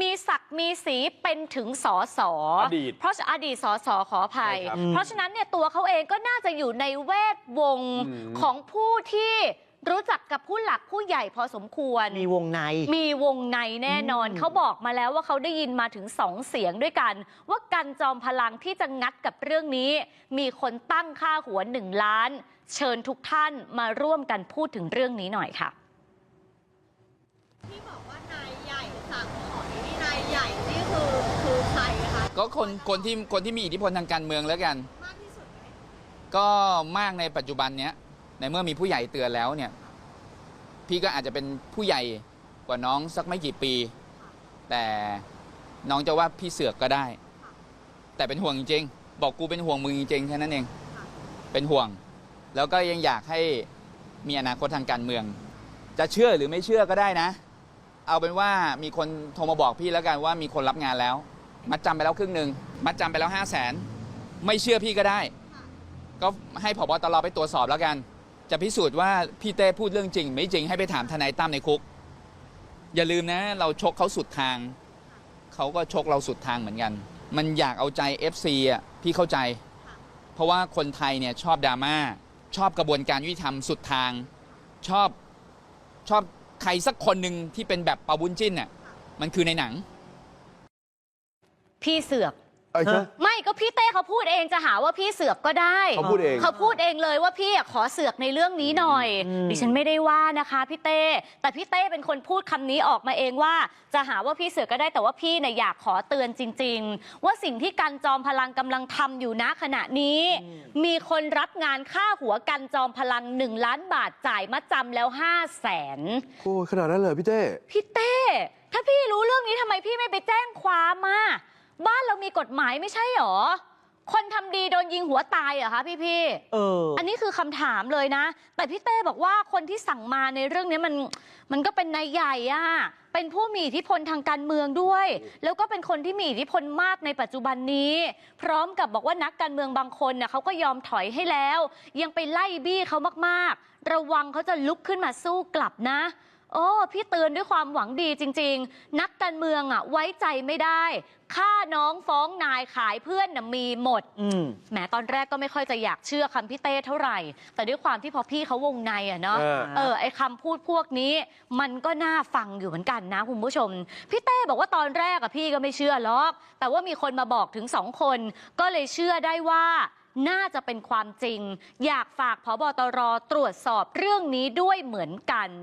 มีศักดิ์มีสีเป็นถึงสอสออดีตเพราะอดีตสอสอขออภัย ใช่ครับเพราะฉะนั้นเนี่ยตัวเขาเองก็น่าจะอยู่ในแวดวงอืม ของผู้ที่รู้จักกับผู้หลักผู้ใหญ่พอสมควร มีวงใน มีวงในแน่นอนอืมเขาบอกมาแล้วว่าเขาได้ยินมาถึงสองเสียงด้วยกัน ว่ากันจอมพลังที่จะงัดกับเรื่องนี้ มีคนตั้งค่าหัวหนึ่งล้าน เชิญทุกท่านมาร่วมกันพูดถึงเรื่องนี้หน่อยค่ะ ที่บอกว่านายใหญ่สั่งถอยนี่นายใหญ่นี่คือคือใครคะ ก็คนคนที่คนที่มีอิทธิพลทางการเมืองแล้วกัน มากที่สุดไหมก็มากในปัจจุบันเนี้ยในเมื่อมีผู้ใหญ่เตือนแล้วเนี่ย พี่ก็อาจจะเป็นผู้ใหญ่กว่าน้องสักไม่กี่ปี แต่น้องจะว่าพี่เสือกก็ได้ แต่เป็นห่วงจริงๆบอกกูเป็นห่วงมึงจริงๆแค่นั้นเอง เป็นห่วง แล้วก็ยังอยากให้มีอนาคตทางการเมือง จะเชื่อหรือไม่เชื่อก็ได้นะ เอาเป็นว่ามีคนโทรมาบอกพี่แล้วกันว่ามีคนรับงานแล้ว มัดจำไปแล้วครึ่งหนึ่งมัดจำไปแล้วห้าแสนไม่เชื่อพี่ก็ได้ ก็ให้ผบตรไปตรวจสอบแล้วกัน จะพิสูจน์ว่าพี่เต้พูดเรื่องจริง ไม่จริงให้ไปถามทนายตั้มในคุก อย่าลืมนะ เราชกเขาสุดทาง เขาก็ชกเราสุดทางเหมือนกัน มันอยากเอาใจ FC อะพี่เข้าใจ เพราะว่าคนไทยเนี่ยชอบดราม่าชอบกระบวนการยุติธรรมสุดทาง ชอบชอบใครสักคนหนึ่งที่เป็นแบบปาบุญจิ้นน่ะมันคือในหนัง พี่เสือก เอ้ยฮะ ไม่ก็พี่เต้เขาพูดเองจะหาว่าพี่เสือกก็ได้เขาพูดเองเขาพูดเองเลยว่าพี่อะขอเสือกในเรื่องนี้หน่อยอืมดิฉันไม่ได้ว่านะคะพี่เต้ แต่พี่เต้เป็นคนพูดคำนี้ออกมาเองว่า จะหาว่าพี่เสือกก็ได้แต่ว่าพี่เนี่ยอยากขอเตือนจริง ๆ ว่าสิ่งที่กันจอมพลังกำลังทำอยู่ณขณะนี้ มีคนรับงานค่าหัวกันจอมพลังหนึ่งล้านบาทจ่ายมาจำแล้วห้าแสน โอ้ยขนาดนั้นเลยพี่เต้ พี่เต้ ถ้าพี่รู้เรื่องนี้ทำไมพี่ไม่ไปแจ้งความมา บ้านเรามีกฎหมายไม่ใช่หรอ คนทำดีโดนยิงหัวตายเหรอคะพี่พี่ๆเออ อันนี้คือคำถามเลยนะ แต่พี่เต้บอกว่าคนที่สั่งมาในเรื่องนี้มันมันก็เป็นนายใหญ่อะเป็นผู้มีอิทธิพลทางการเมืองด้วย แล้วก็เป็นคนที่มีอิทธิพลมากในปัจจุบันนี้ พร้อมกับบอกว่านักการเมืองบางคนน่ะเขาก็ยอมถอยให้แล้ว ยังไปไล่บี้เขามากๆ ระวังเขาจะลุกขึ้นมาสู้กลับนะ โอ้พี่เตือนด้วยความหวังดีจริง ๆ นักการเมืองอะไว้ใจไม่ได้ฆ่าน้องฟ้องนายขายเพื่อนน่ะมีหมดอืมแหมตอนแรกก็ไม่ค่อยจะอยากเชื่อคำพี่เต้เท่าไหร่ แต่ด้วยความที่พอพี่เขาวงในอะเนาะเออเออไอคำพูดพวกนี้มันก็น่าฟังอยู่เหมือนกันนะคุณผู้ชม พี่เต้บอกว่าตอนแรกอะพี่ก็ไม่เชื่อหรอก แต่ว่ามีคนมาบอกถึงสองคน ก็เลยเชื่อได้ว่าน่าจะเป็นความจริง อยากฝากพบตรตรวจสอบเรื่องนี้ด้วยเหมือนกัน